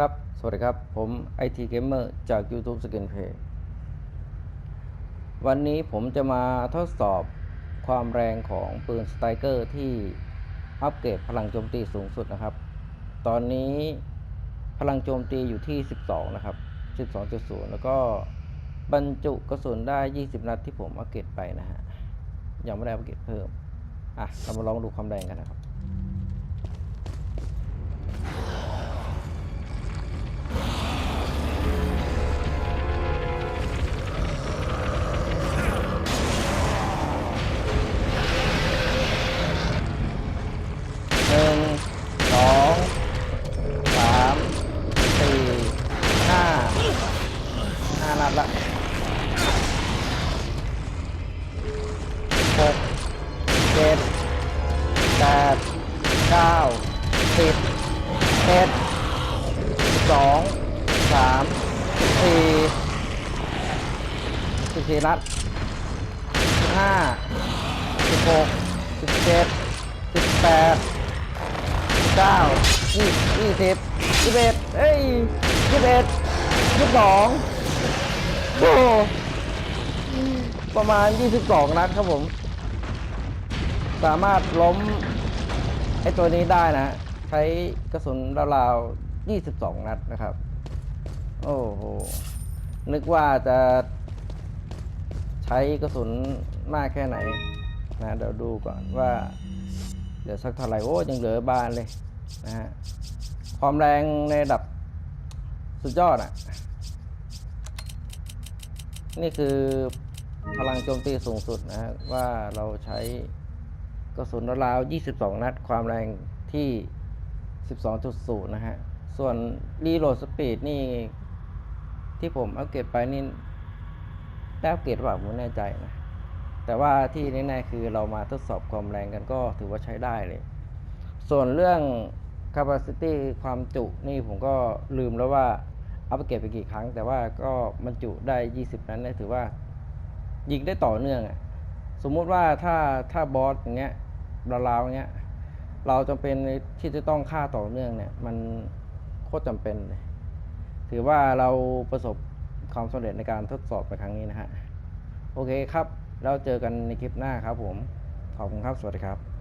ครับ สวัสดีครับ ผม IT Gamer จาก YouTube Skin Play วันนี้ผมจะมาทดสอบความแรงของปืนสไตรเกอร์ที่อัปเกรดพลังโจมตีสูงสุดนะครับ ตอนนี้พลังโจมตีอยู่ที่ 12 นะครับ 12.0 แล้วก็บรรจุกระสุนได้ 20 นัดที่ผมอัปเกรดไปนะฮะ ยังไม่ได้อัปเกรดเพิ่ม อะ เรามาลองดูความแรงกันนะครับ นัดละหกเจ็ดแปดเก้าสิบเอ็ดสองสามสี่สิบสี่นัดสิบห้าสิบหกสิบเจ็ดสิบแปดเก้ายี่ยี่สิบยี่สิบเอ็ดเอ้ยยี่สิบเอ็ดยี่สิบสอง โอ้ประมาณยี่สิบสองนัดครับผม สามารถล้มไอตัวนี้ได้นะ ใช้กระสุนราวๆยี่สิบสองนัดนะครับ โอ้โห นึกว่าจะใช้กระสุนมากแค่ไหนนะเดี๋ยวดูก่อนว่าเหลือสักเท่าไหร่ โอ้ยังเหลือบานเลยนะฮะความแรงในระดับสุดยอดอะ นี่คือพลังโจมตีสูงสุดนะฮะว่าเราใช้กระสุนราว22 นัด ความแรงที่ 12.0 นะฮะ ส่วนรีโหลดสปีดนี่ ที่ผมอัปเกรดไปนี่ได้อัปเกรดหรือเปล่าผมไม่แน่ใจนะ แต่ว่าที่แน่ๆคือเรามาทดสอบความแรงกันก็ถือว่าใช้ได้เลย ส่วนเรื่อง capacity ความจุนี่ผมก็ลืมแล้วว่า อัปเกรดไปกี่ครั้ง แต่ว่าก็บรรจุได้ 20 นั้นถือว่า ยิงได้ต่อเนื่องอะสมมุติว่าถ้าถ้าบอสอย่างเงี้ยราวๆอย่างเงี้ยเราจำเป็นที่จะต้องฆ่าต่อเนื่องเนี่ย มันโคตรจำเป็นเลยถือว่าเราประสบความสำเร็จในการทดสอบในครั้งนี้นะฮะ โอเคครับ แล้วเจอกันในคลิปหน้าครับผม ขอบคุณครับ สวัสดีครับ